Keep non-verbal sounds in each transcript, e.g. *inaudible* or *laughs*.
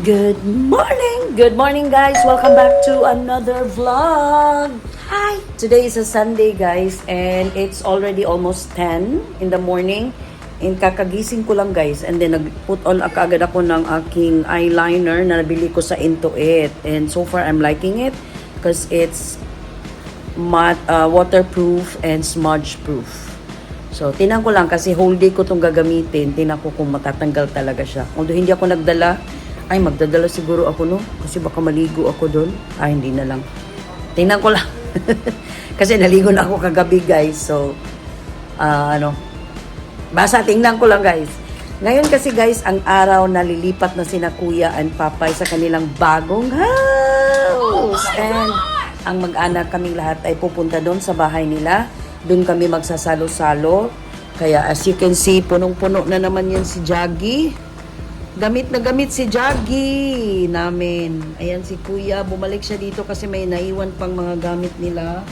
Good morning! Good morning guys! Welcome back to another vlog! Hi! Today is a Sunday guys and it's already almost 10 in the morning and kakagising ko lang guys and then nag-put on agad ako ng aking eyeliner na nabili ko sa Into It and so far I'm liking it because it's mat, uh, waterproof and smudge proof. So, tinan ko lang kasi whole day ko itong gagamitin. Tinan ko kung matatanggal talaga siya. Although hindi ako nagdala, ay magdadala siguro ako no. Kasi baka maligo ako doon. Ay, hindi na lang. Tingnan ko lang. *laughs* kasi naligo na ako kagabi guys. So, ah, ano. Basta tingnan ko lang guys. Ngayon kasi guys, ang araw na lilipat na sina Kuya and Papay sa kanilang bagong house. And ang mag-anak kaming lahat ay pupunta doon sa bahay nila. Doon kami magsasalo-salo. Kaya as you can see, punong-puno na naman yan si Jaggy. Gamit na gamit si Jaggy namin. Ayan si Kuya, bumalik siya dito kasi may naiwan pang mga gamit nila.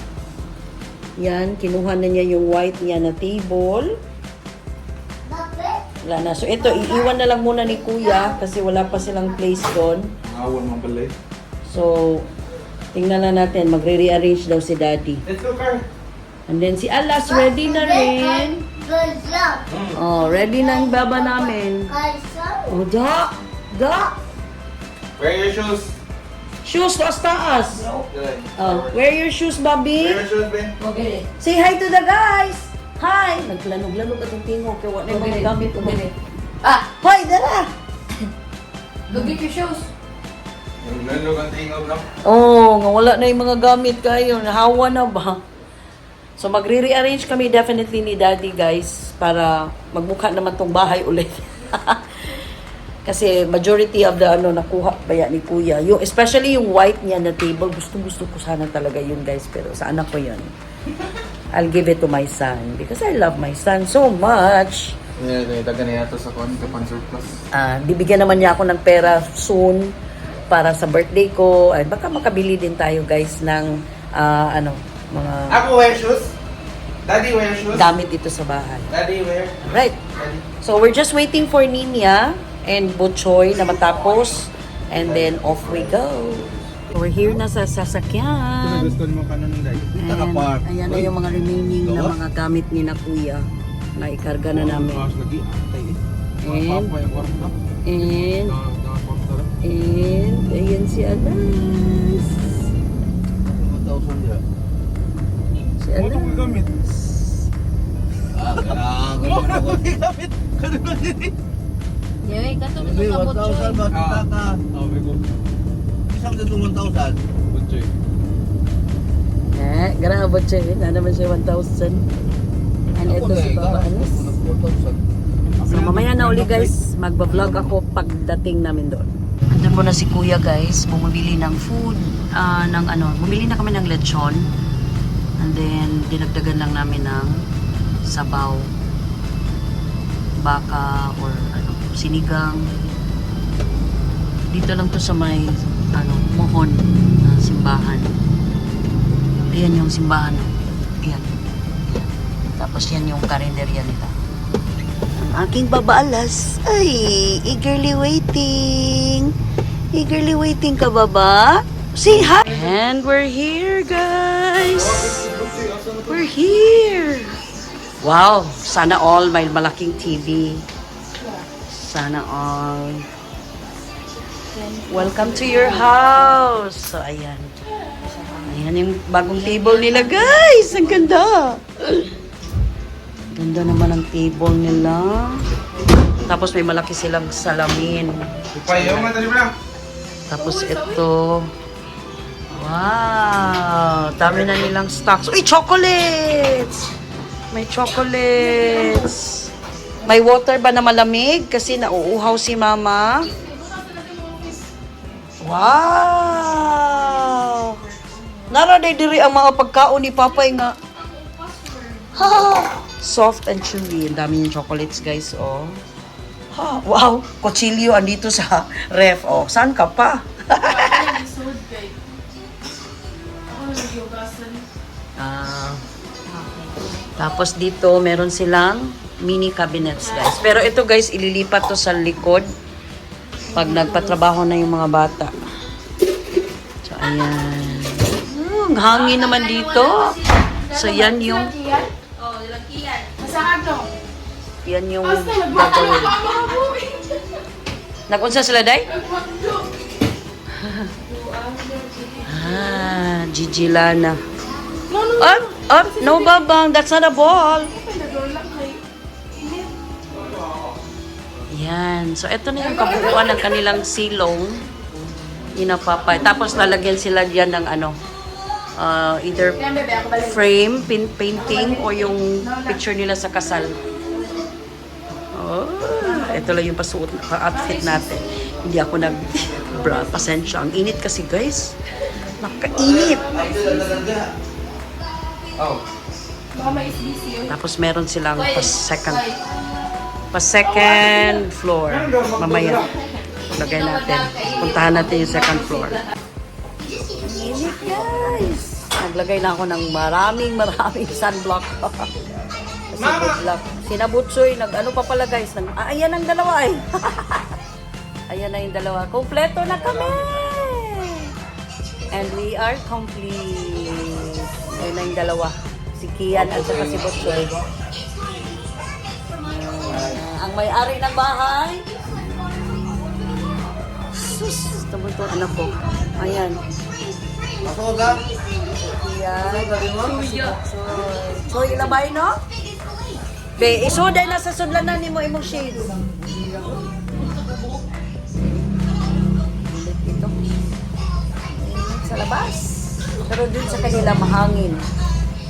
Yan, kinuha na niya yung white niya na table. Wala na. So ito, iiwan na lang muna ni Kuya kasi wala pa silang place doon. Awan man pala eh. So, tingnan na natin. Magre-rearrange daw si Daddy. Let's go, Car. And then si Alas, ready na rin. Oh, ready na ang baba namin. Oh, da! Da! Wear your shoes. Shoes, taas taas. Good. Oh, wear your shoes, Bobby. Wear your shoes, Ben. Okay. Say hi to the guys. Hi. Naglanog-lanog atong tingog kay wala na mga gamit ko. Ah, Hoy, dala. go get your shoes. Yung lalo ang tingog, no? Oh, nga wala na yung mga gamit kayo. Nahawa na ba? So magre-rearrange kami definitely ni Daddy guys para magmukha naman tong bahay ulit. *laughs* Kasi majority of the ano nakuha ba yan ni Kuya. Yung, especially yung white niya na table, gustong gusto ko sana talaga yun guys. Pero sa anak ko yun. I'll give it to my son because I love my son so much. Yeah, yeah, na yato sa kon, kapan surplus. Ah, bibigyan naman niya ako ng pera soon para sa birthday ko. Ay, baka makabili din tayo guys ng ah, ano, mga Ako wear shoes. Daddy wear shoes. gamit dito sa bahay. Daddy wear. Right. Daddy. So we're just waiting for Ninya and Butchoy na matapos and then off we go. We're here na sa sasakyan. gusto mo kanon dai. And ayan na yung mga remaining na mga gamit ni na kuya na ikarga na namin. lagi. Tay. And, and, and, ayan si Alas. *laughs* Yay, kato mo sa butchoy. Ah, oh, may ko. Isang dito 1,000. Butchoy. Eh, grabe siya. Na naman siya 1,000. And ito si Papa. 4,000. So mamaya na uli guys, magbablog ako pagdating namin doon. Andun muna si kuya guys, bumibili ng food, ah, ng ano, bumili na kami ng lechon. And then, dinagdagan lang namin ng sabaw, baka, or ano, sinigang. Dito lang to sa may, ano, mohon na simbahan. Ayan yung simbahan. Ayan. Ayan. Tapos yan yung karinderya nila. Ang aking babaalas ay eagerly waiting. Eagerly waiting ka, baba? Say hi! And we're here, guys! We're here! Wow! Sana all may malaking TV. Sana all. Welcome to your house! So, ayan. Ayan yung bagong table nila, guys! Ang ganda! Ganda naman ang table nila. Tapos may malaki silang salamin. Tapos ito. Wow! Dami na nilang stocks. Uy, chocolates! May chocolates. May water ba na malamig? Kasi nauuhaw si mama. Wow! Naraday diri ang mga pagkaon ni Papay nga. Ha! Soft and chewy. Ang dami yung chocolates, guys, oh. Ha, wow! Kutsilyo andito sa ref, oh. Saan ka pa? Ah. Tapos dito, meron silang mini cabinets, guys. Pero ito, guys, ililipat to sa likod pag nagpatrabaho na yung mga bata. So, ayan. Ang hangin naman dito. So, yan yung, yan yung gagawin. Nakunsa sila, day? *laughs* ah, Gigi Lana. Up, up, no babang, that's not a ball. Yan. So, ito na yung kabuuan ng kanilang silong. Inapapay. Tapos, lalagyan sila dyan ng ano, uh, either frame, pin painting, o yung picture nila sa kasal. Oh, ito lang yung pasuot, pa-outfit natin. Hindi ako nag *laughs* bra, pasensya. Ang init kasi, guys. Nakainit. Oh. Baka may SBC yun. Tapos meron silang pa second pa second floor. Mamaya. Lagay natin. Puntahan natin yung second floor. Init guys. Naglagay na ako ng maraming maraming sunblock. Kasi good luck. Sinabutsoy, nag ano pa pala guys. Nag, ah, ayan ang dalawa eh. *laughs* ayan na yung dalawa. Kompleto na kami. And we are complete. Ayun na yung dalawa. Si Kian at saka si Butsoy. Ah, ang may-ari ng bahay. Sus, tamo to anak ko. Ayan. Ako ka? Kian. Si Butsoy. So, ilabay no? Be, isuday na sa sudlanan ni mo imong shades. Labas. Pero dun sa kanila mahangin.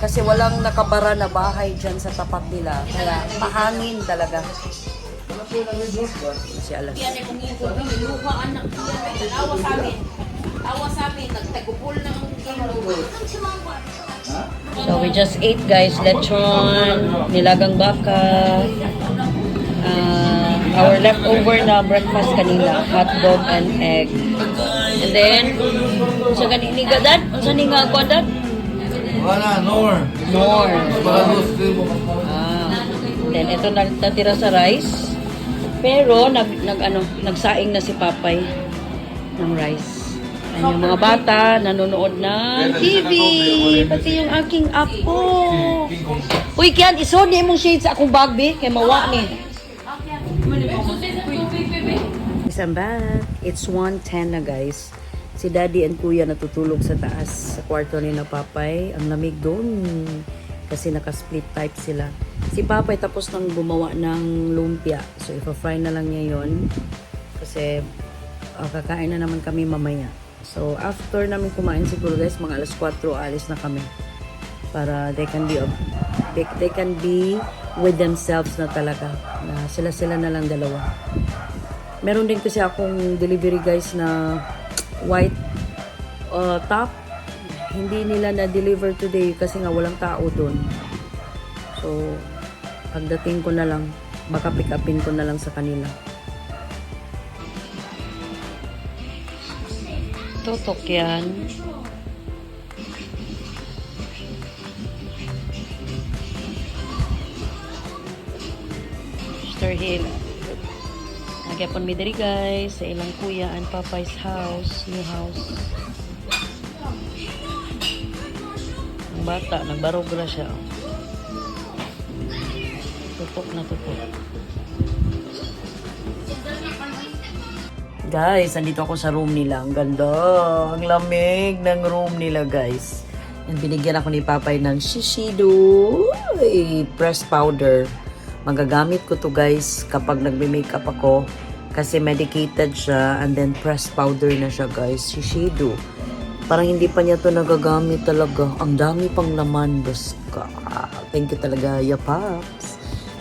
Kasi walang nakabara na bahay dyan sa tapat nila. Kaya mahangin talaga. Si Alas. Yan ay kumikot. Niluha anak yan. Awa sa amin. Awa sa amin. Nagtagupol na ang. So we just ate guys, lechon, nilagang baka, uh, our leftover na breakfast kanina, hot dog and egg. And then, sa kanini ka dad? Unsa ni nga ako dad? Wala, nor. Baka gusto mo. Ah. Then ito na natira sa rice. Pero nag nag ano, nagsaing na si Papay ng rice. Ayan yung mga bata nanonood ng TV. Pati yung aking apo. Uy, Kian, isod niya mong shades sa akong bag, be. Kaya mawa ni. I'm back. It's 1.10 na guys. Si daddy and kuya natutulog sa taas sa kwarto ni na papay. Ang lamig doon. Kasi naka-split type sila. Si papay tapos nang gumawa ng lumpia. So, ipa-fry na lang niya yon Kasi ah, kakain na naman kami mamaya. So, after namin kumain siguro guys, mga alas 4, alis na kami. Para they can be they, they can be with themselves na talaga. Na sila-sila na lang dalawa. Meron din kasi akong delivery guys na white uh, top. Hindi nila na-deliver today kasi nga walang tao doon. So, pagdating ko na lang, baka pick upin ko na lang sa kanila. Tutok yan. Mr. Hill. Nagyapon mi diri guys sa ilang kuya and papay's house, new house. Ang bata, nagbarog na siya. Tutok na tutok. Guys, andito ako sa room nila. Ang ganda. Ang lamig ng room nila, guys. And binigyan ako ni Papay ng Shishido press powder. Magagamit ko to guys kapag nagme-makeup ako kasi medicated siya and then press powder na siya guys. Shishido. Parang hindi pa niya to nagagamit talaga. Ang dami pang laman. Baska. Thank you talaga, Yapaps.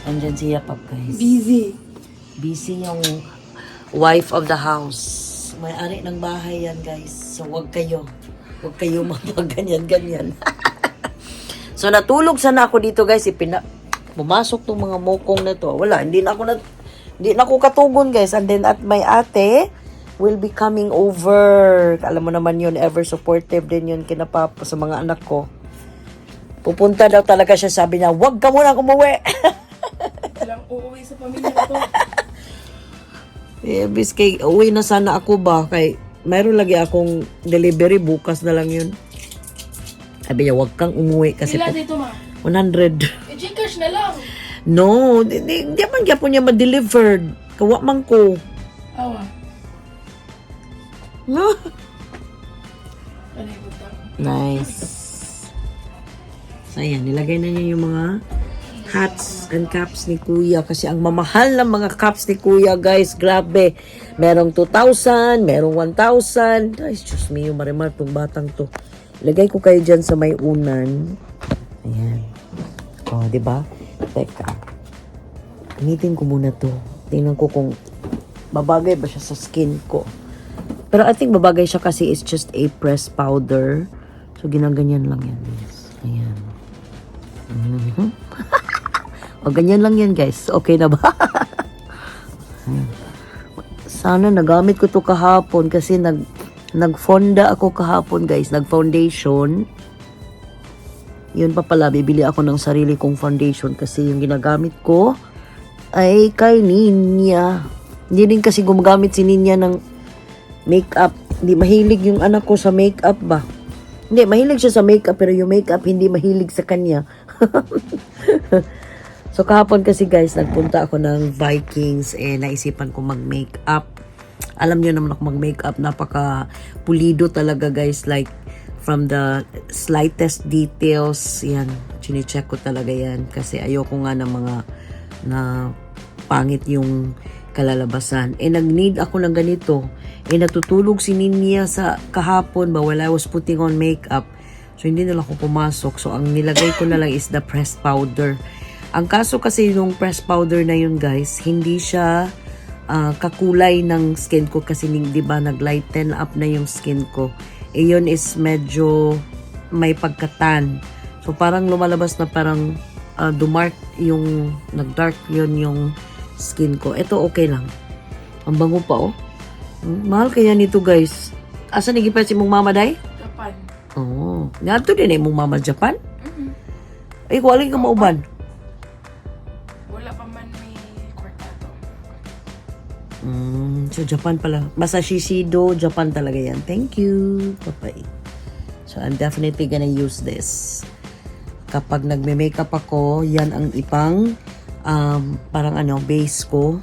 Andyan si Yapap guys. Busy. Busy yung wife of the house. May-ari ng bahay yan, guys. So, wag kayo. Wag kayo *laughs* magpaganyan-ganyan. *laughs* so, natulog sana ako dito, guys. Ipina Pumasok tong mga mokong na to. Wala, hindi na ako na hindi na ako katugon, guys. And then, at my ate will be coming over. Alam mo naman yun, ever supportive din yun kinapapa sa mga anak ko. Pupunta daw talaga siya, sabi niya, wag ka muna umuwi. *laughs* Walang uuwi sa pamilya ko. Eh, bis kay, uwi na sana ako ba? Kay, mayroon lagi akong delivery, bukas na lang yun. Sabi niya, huwag kang umuwi kasi Sila po, dito ma. 100. E Gcash na lang. No, di, di, di man gyapon niya ma-delivered. Kawa man ko. Awa. No. Ano? Nice. So, ayan, nilagay na niya yung mga hats and caps ni Kuya kasi ang mamahal ng mga caps ni Kuya, guys, grabe. Merong 2,000, merong 1,000. Guys, Diyos me, yung marimar tong batang to. Ilagay ko kayo dyan sa may unan. Ayan. O, oh, ba? Teka. Gamitin ko muna to. Tingnan ko kung babagay ba siya sa skin ko. Pero I think babagay siya kasi it's just a pressed powder. So, ginaganyan lang yan, guys. Ayan. Mhm. *laughs* o, ganyan lang yan, guys. Okay na ba? *laughs* Sana nagamit ko to kahapon kasi nag nagfonda ako kahapon, guys. Nag-foundation. Yun pa pala, bibili ako ng sarili kong foundation kasi yung ginagamit ko ay kay Ninya. Hindi din kasi gumagamit si Ninya ng makeup. Hindi mahilig yung anak ko sa makeup ba? Hindi, mahilig siya sa makeup pero yung makeup hindi mahilig sa kanya. *laughs* so kahapon kasi guys, nagpunta ako ng Vikings eh naisipan ko mag-makeup. Alam niyo naman ako mag-makeup, napaka pulido talaga guys like from the slightest details, yan, chine-check ko talaga yan kasi ayoko nga ng mga na pangit yung kalalabasan. Eh, nag-need ako ng ganito. Eh, natutulog si Ninya sa kahapon ba while I was putting on makeup. So, hindi na ako pumasok. So, ang nilagay ko na lang is the pressed powder. Ang kaso kasi yung pressed powder na yun, guys, hindi siya ah, kakulay ng skin ko kasi di ba nag-lighten up na yung skin ko. Eh, yun is medyo may pagkatan. So, parang lumalabas na parang ah, dumark yung, nag-dark yun yung skin ko. Ito okay lang. Ang bango pa oh. Hmm, mahal kaya nito guys. Asa ni gipa si mong mama day? Japan. Oo. Oh. Ngadto din eh mong mama Japan? Ay, kung alin ka mauban? So Japan pala. Basta Shiseido, Japan talaga yan. Thank you. Bye So I'm definitely gonna use this. Kapag nagme-makeup ako, yan ang ipang um, parang ano, base ko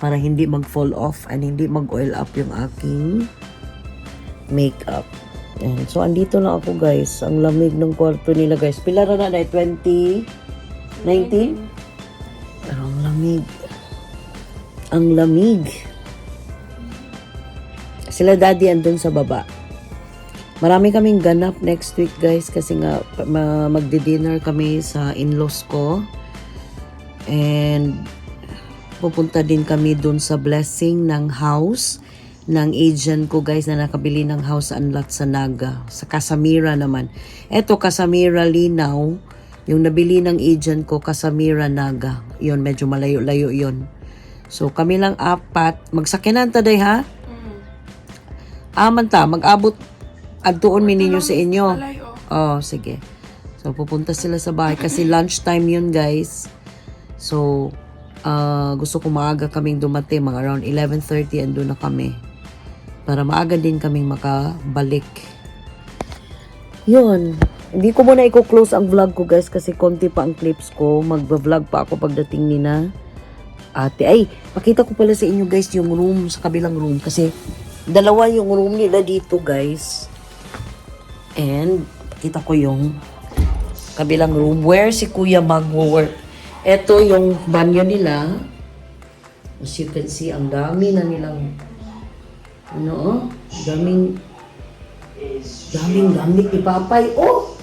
para hindi mag-fall off and hindi mag-oil up yung aking makeup. Ayan. So, andito na ako guys. Ang lamig ng kwarto nila guys. Pila na na 2019? Pero ang lamig. Ang lamig. Sila daddy andun sa baba. Marami kaming ganap next week guys kasi nga ma- magdi-dinner kami sa in-laws ko. And pupunta din kami dun sa blessing ng house ng agent ko guys na nakabili ng house unlot sa Naga. Sa Casamira naman. Eto Casamira Linaw. Yung nabili ng agent ko Casamira Naga. Yun medyo malayo-layo yun. So kami lang apat. Magsakinan ta day ha? Aman ta, mag-abot adtuon mi ninyo sa inyo. Oh. Oh, sige. So, pupunta sila sa bahay kasi lunchtime yun, guys. So, ah, gusto ko maaga kaming dumating, mga around 11.30 ando na kami. Para maaga din kaming makabalik. Yun. Hindi ko muna i-close ang vlog ko, guys, kasi konti pa ang clips ko. Magba-vlog pa ako pagdating ni na ate. Ay, pakita ko pala sa inyo, guys, yung room sa kabilang room. Kasi, dalawa yung room nila dito, guys. And, kita ko yung kabilang room where si Kuya mag-work. Ito yung banyo nila. As you can see, ang dami na nilang ano, oh, daming daming gamit ni Papay. Oh!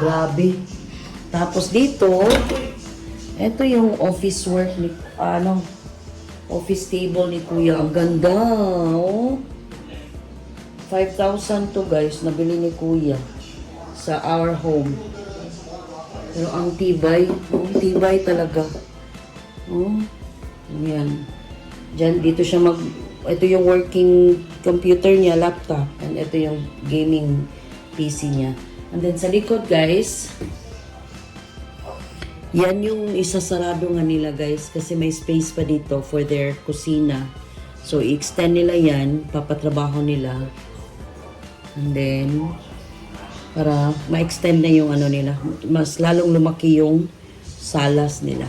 Grabe. Tapos dito, ito yung office work ni, ano, office table ni Kuya. Ang ganda, oh. 5,000 to guys, nabili ni Kuya sa our home. Pero ang tibay, ang tibay talaga. Oh, yan. Diyan, dito siya mag, ito yung working computer niya, laptop. And ito yung gaming PC niya. And then sa likod guys, Yan yung isasarado nga nila guys kasi may space pa dito for their kusina. So i-extend nila yan, papatrabaho nila. And then para ma-extend na yung ano nila. Mas lalong lumaki yung salas nila.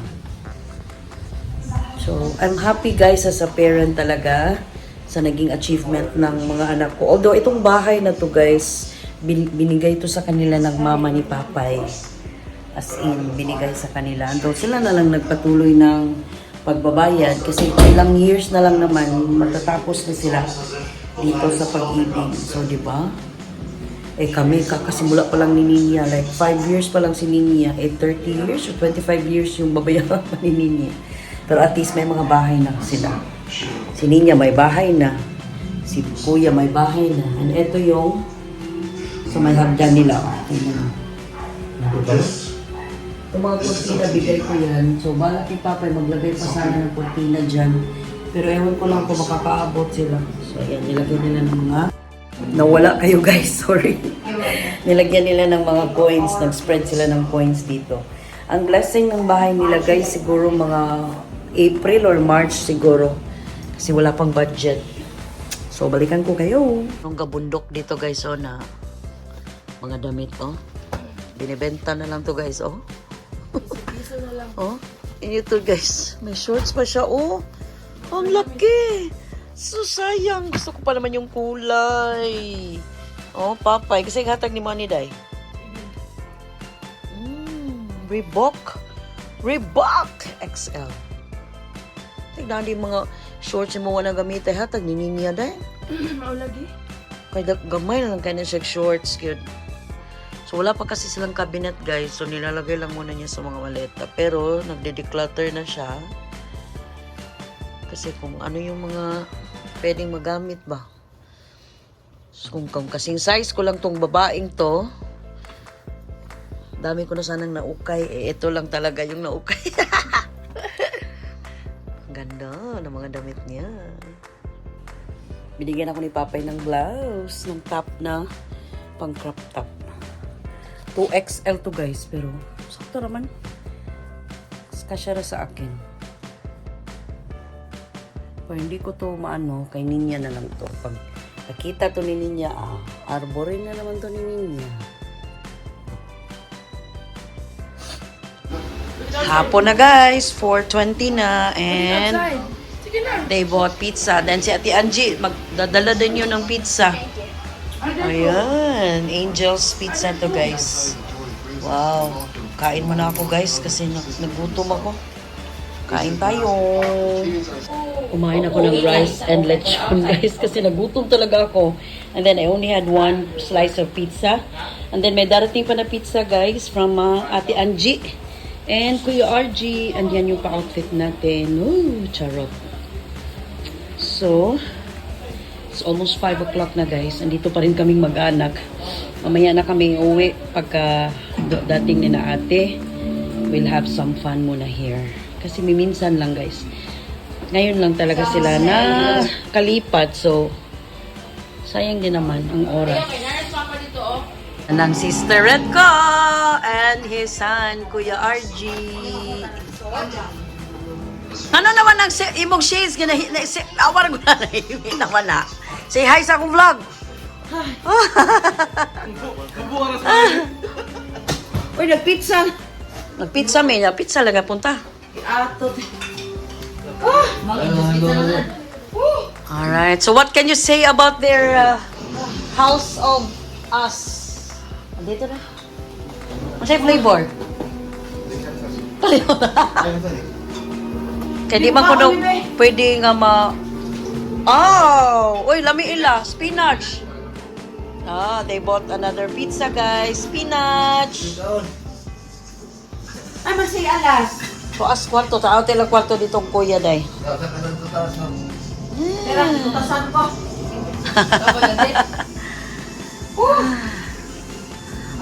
So, I'm happy guys as a parent talaga sa naging achievement ng mga anak ko. Although itong bahay na to guys, bin- binigay to sa kanila ng mama ni Papay. As in, binigay sa kanila. Although sila na lang nagpatuloy ng pagbabayad kasi ilang years na lang naman matatapos na sila dito sa pag-ibig. So, di ba? Eh kami, kakasimula pa lang ni Ninya. Like, 5 years pa lang si Ninya. Eh, 30 years or 25 years yung babayaran pa ni Ninya. Pero at least may mga bahay na sila. Si Ninya may bahay na. Si Kuya may bahay na. And ito yung sa may hagdan nila. Tingnan. Diba? Itong mga kurtina, bigay ko yan. So, balak ni Papay, maglagay pa sana ng kurtina dyan. Pero ewan ko lang kung makakaabot sila. So, ayan, nilagay nila ng mga Nawala kayo guys, *laughs* sorry. Nilagyan nila ng mga coins, nag-spread sila ng coins dito. Ang blessing ng bahay nila guys, siguro mga April or March siguro. Kasi wala pang budget. So, balikan ko kayo. Nung gabundok dito guys, oh, na mga damit, oh. Binibenta na lang to guys, oh. Oh, ito guys. May shorts pa siya. Oh, ang laki. So, sayang. Gusto ko pa naman yung kulay. Oh, papay. Kasi hatag ni Money Day. Mm, Reebok. Reebok XL. Tignan din mga shorts yung mga nagamit. Ay, hatag ni Ninya Day. *clears throat* Mao lagi. Kaya gamay na lang kanya siya shorts. Cute. So, wala pa kasi silang cabinet, guys. So, nilalagay lang muna niya sa mga maleta. Pero, nagde-declutter na siya. Kasi kung ano yung mga pwedeng magamit ba. So, kung, kung kasing size ko lang tong babaeng to, dami ko na sanang naukay. Eh, ito lang talaga yung naukay. *laughs* Ang Ganda ng mga damit niya. Binigyan ako ni Papay ng blouse, ng top na pang crop top. 2XL to guys, pero sakto naman. Kasya ra sa akin. Pero hindi ko to maano, kay Ninya na lang to. Pag nakita to ni Ninya, ah, arborin na naman to ni Ninya. Hapon na guys, 4.20 na, and they bought pizza. Then si Ate Angie, magdadala din yun ng pizza. Ayan, Angel's Pizza to guys. Wow. Kain mo na ako guys kasi nag- nagutom ako. Kain tayo. Kumain ako ng rice and lechon *laughs* guys kasi nagutom talaga ako. And then I only had one slice of pizza. And then may darating pa na pizza guys from uh, Ate Angie. And Kuya RG. And yan yung pa-outfit natin. Ooh, charot. So, It's almost 5 o'clock na guys. Andito pa rin kaming mag-anak. Mamaya na kami uwi pagka dating ni na ate. We'll have some fun muna here. Kasi miminsan lang guys. Ngayon lang talaga sila na kalipat. So, sayang din naman ang oras. May nanas papa dito, oh. ng sister Red ko and his son, Kuya RG. Ano naman ang imong shades gina na si awar ko na na naman na. Say hi sa akong vlog. Uy, nagpizza. Nagpizza may, nagpizza lang punta. Alright, so what can you say about their uh, house of us? Andito na. Masay flavor? Pareho na. Kaya di man ko daw pwede nga ma... Oh! Uy, lami ila. Spinach. Ah, they bought another pizza, guys. Spinach. Ay, masay alas. Tuas kwarto. Tao tila kwarto ditong kuya, day. Tira, tutasan ko. *laughs*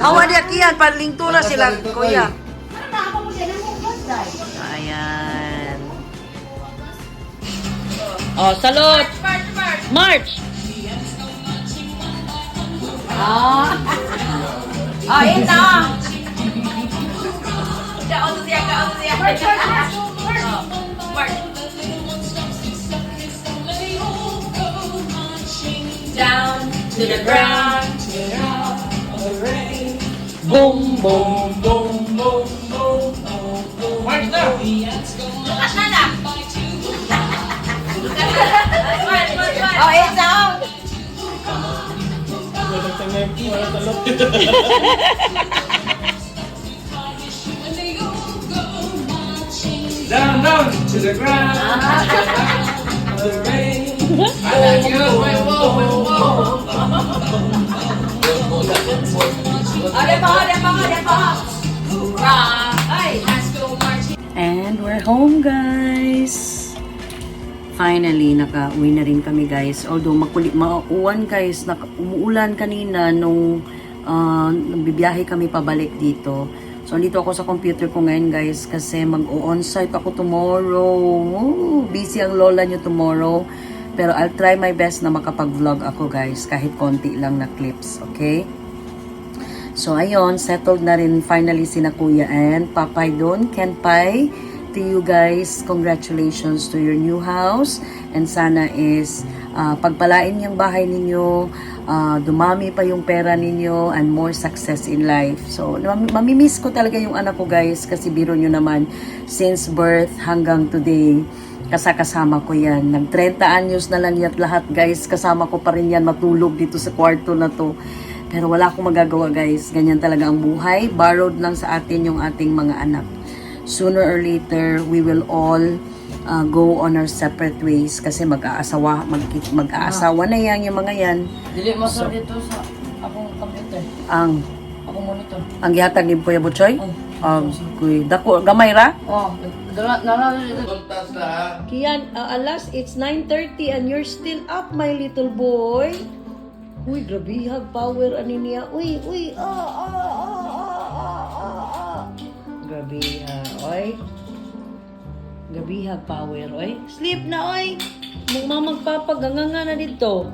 Hawa di akiyan. Panlingto na sila, kuya. Ano na ako mo yan ang day? Ayan. Oh, salot! March, March. March! Ah. *laughs* Ah, ito. siya, auto siya, ka, auto siya. Mark. Oh, Mark. Down to the ground. Boom, boom, boom, boom, boom. March na! Oh, it's out. Down, down to the ground. I like you. Whoa, whoa. And we're home, guys. Finally, naka-uwi na rin kami, guys. Although, makuli, mauwan, guys. Naka, umuulan kanina nung uh, bibiyahe kami pabalik dito. So, dito ako sa computer ko ngayon, guys, kasi mag-on-site ako tomorrow. Ooh, busy ang lola nyo tomorrow. Pero I'll try my best na makapag-vlog ako, guys, kahit konti lang na clips, okay? So, ayun, settled na rin finally si na Kuya and Papay doon. Kenpai, to you guys, congratulations to your new house. And sana is ah, pagpalain yung bahay ninyo, ah, dumami pa yung pera ninyo, and more success in life. So, mam- mamimiss ko talaga yung anak ko guys, kasi biro nyo naman, since birth hanggang today, kasakasama ko yan. Nag 30 anyos na lang yan lahat guys, kasama ko pa rin yan matulog dito sa kwarto na to. Pero wala akong magagawa guys. Ganyan talaga ang buhay. Borrowed lang sa atin yung ating mga anak. Sooner or later, we will all uh, go on our separate ways kasi mag-aasawa, mag, mag-aasawa na yan yung mga yan. Dili mo sa dito sa akong computer. Ang Akong monitor. ang gihatag ni Kuya Butchoy? Ang kuy dako gamay ra? Oh, ha. Kian, uh, alas, it's 9.30 and you're still up, my little boy. Uy, grabihag power ani niya. Uy, uy, ah, ah, ah, ah, ah, ah, ah. Grabihag, oy. Grabihag power, oy. Sleep na, oy. Mong magpapaganganga na dito.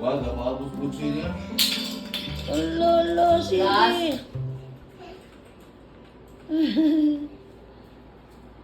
Wag, mabos po siya. Lolo, sige.